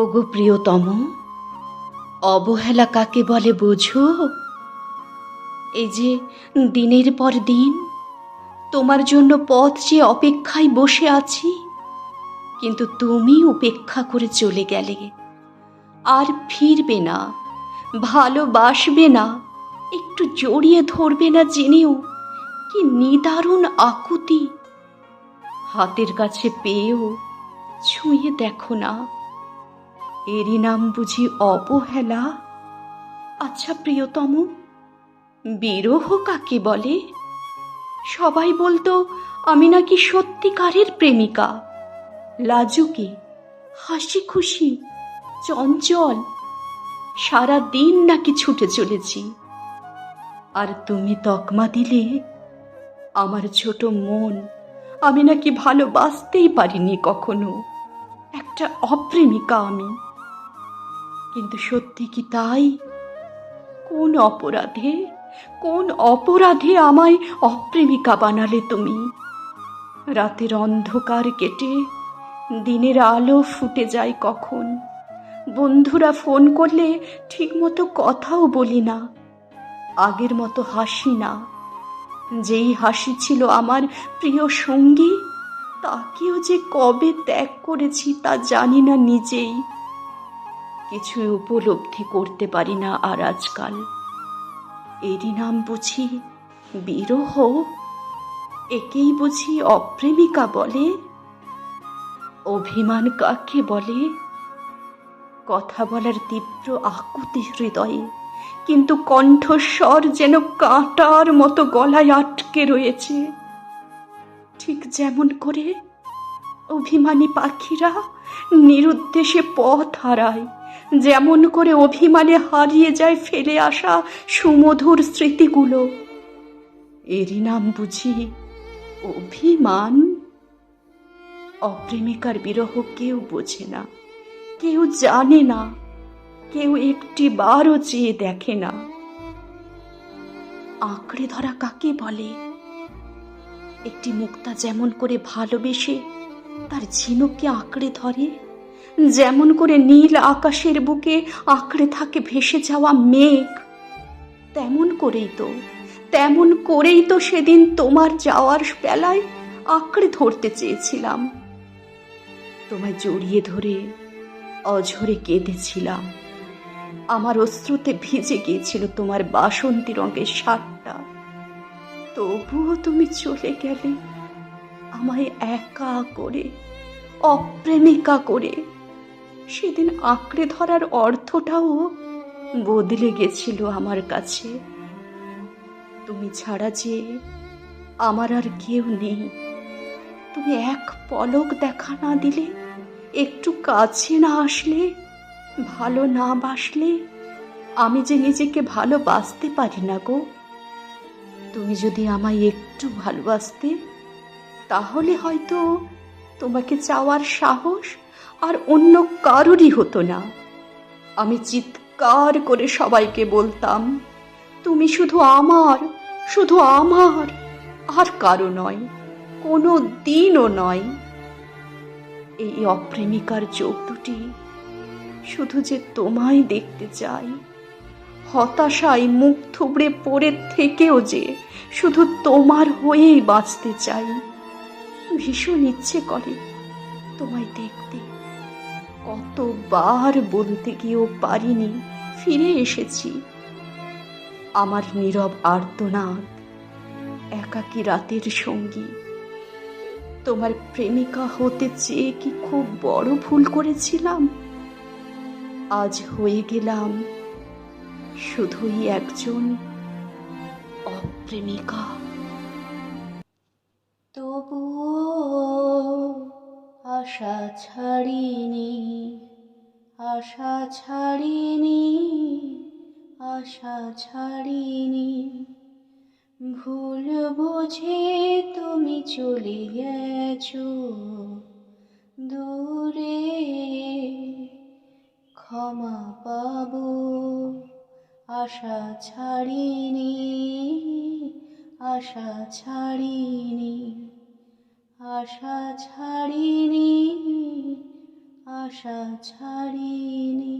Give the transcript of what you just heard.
ওগো প্রিয়তম, অবহেলা কাকে বলে বোঝো? এই যে দিনের পর দিন, তোমার জন্য পথ যে অপেক্ষায় বসে আছি, কিন্তু তুমি উপেক্ষা করে চলে গেলে, আর ফিরবে না, ভালোবাসবে না, একটু জড়িয়ে ধরবে না জেনেও, কি নিদারুণ আকুতি। হাতের কাছে পেয়েও ছুঁয়ে দেখো না। এরই নাম বুঝি অবহেলা? আচ্ছা প্রিয়তম, বিরহ কাকে বলে? সবাই বলতো, আমি নাকি সত্যিকারের প্রেমিকা। লাজুকে হাসি খুশি চঞ্চল সারা দিন নাকি ছুটে চলেছি। আর তুমি তকমা দিলে? আমার ছোট মন, আমি নাকি ভালোবাসতেই পারিনি কখনো। একটা অপ্রেমিকা আমি। কিন্তু সত্যি কি তাই? কোন অপরাধে কোন অপরাধে আমায় অপ্রেমিকা বানালে তুমি? রাতের অন্ধকার কেটে দিনের আলো ফুটে যায় কখন? বন্ধুরা ফোন করলে ঠিকমতো কথাও বলি না। আগের মতো হাসি না। যেই হাসি ছিল আমার প্রিয় সঙ্গী, তাকেও যে কবে ত্যাগ করেছি তা জানি না নিজেই। কিছুই উপলব্ধি করতে পারি না আর আজকাল। এরই নাম বুঝি বিরহ? একেই বুঝি অপ্রেমিকা বলে? অভিমান কাকে বলে? কথা বলার তীব্র আকুতি হৃদয়ে, কিন্তু কণ্ঠস্বর যেন কাঁটার মতো গলায় আটকে রয়েছে। ঠিক যেমন করে অভিমানী পাখিরা নিরুদ্দেশে পথ হারায়। যেমন করে অভিমানে হারিয়ে যায় ফেলে আসা সুমধুর স্মৃতিগুলো। এরই নাম বুঝি অভিমান? অপ্রেমিকার বিরহ কেউ বোঝে না, কেউ জানে না, কেউ একটি বারও চেয়ে দেখে না। আঁকড়ে ধরা কাকে বলে? একটি মুক্তা যেমন করে ভালোবেসে তার ঝিনুককে আঁকড়ে ধরে যেমন করে নীল আকাশের বুকে আঁকড়ে থাকে ভেসে যাওয়া মেঘ, তেমন করেই তো, তেমন করেই তো সেদিন তোমার যাওয়ার বেলায় আঁকড়ে ধরতে চেয়েছিলাম। তোমায় জড়িয়ে ধরে অঝরে কেঁদেছিলাম। আমার অশ্রুতে ভিজে গিয়েছিল তোমার বাসন্তী রঙের শার্টটা। তবুও তুমি চলে গেলে আমায় একা করে, অপ্রেমিকা করে সেদিন আঁকড়ে ধরার অর্থটাও বদলে গেছিল আমার কাছে। তুমি ছাড়া যে আমার আর কেউ নেই। তুমি এক পলক দেখা না দিলে, একটু কাছে না আসলে, ভালো না বাসলে আমি যে নিজেকে ভালোবাসতে পারি না গো। তুমি যদি আমায় একটু ভালোবাসতে, তাহলে হয়তো তোমাকে চাওয়ার সাহস আর অন্য কারোরই হতো না। আমি চিৎকার করে সবাইকে বলতাম, তুমি শুধু আমার শুধু আমার, আর কারও নয়, কোনো দিনও নয়। এই অপ্রেমিকার চোখ দুটি শুধু যে তোমায় দেখতে চাই, হতাশায় মুখ থুবড়ে পড়ে থেকেও যে শুধু তোমার হয়েই বাঁচতে চাই, ভীষণ ইচ্ছে করে তোমায় দেখতে। কতবার বলতে গিয়েও পারিনি, ফিরে এসেছি। আমার নীরব আর্তনাদ, একাকী রাতের সঙ্গী। তোমার প্রেমিকা হতে চেয়ে কি খুব বড় ভুল করেছিলাম? আজ হয়ে গেলাম শুধুই একজন অপ্রেমিকা। তবুও আশা ছাড়িনি। আশা ছাড়িনি আশা ছাড়িনি। ভুল বুঝে তুমি চলে গেছো, দূরে ক্ষমা পাবো। আশা ছাড়িনি আশা ছাড়িনি আশা ছাড়িনি। আশা ছাড়িনি।